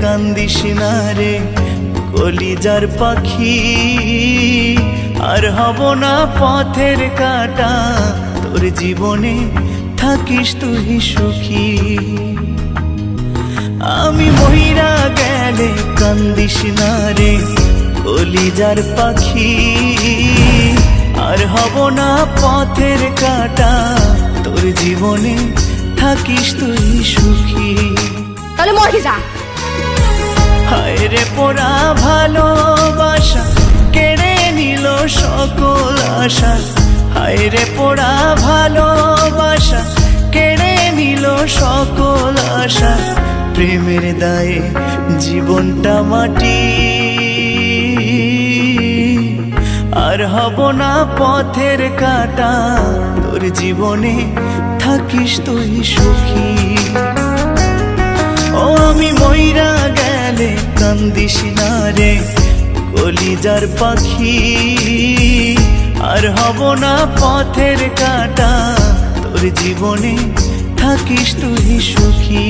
কান্দিস না রে, কলিজার পাখি। আর হব না পথের কাটা, তোর জীবনে থাকিস তুই সুখী। আমি মহিরা গেলে কান্দিস না রে, কলিজার পাখি। আর হব না পথের কাটা, তোর জীবনে থাকিস তুই সুখী। তাহলে মরে হায় রে পোড়া ভালোবাসা, কেড়ে নিল সকল আশা। হায় রে পোড়া ভালোবাসা, কেড়ে নিল সকল আশা। প্রেমের দায়ে জীবনটা মাটি। আর হব না পথের কাটা, তোর জীবনে থাকিস তুই সুখী। ও আমি মইরা গেলে কান্দিস না রে, কলিজার পাখি। আর হব না পথের কাটা, তোর জীবনে থাকিস তুই সুখী।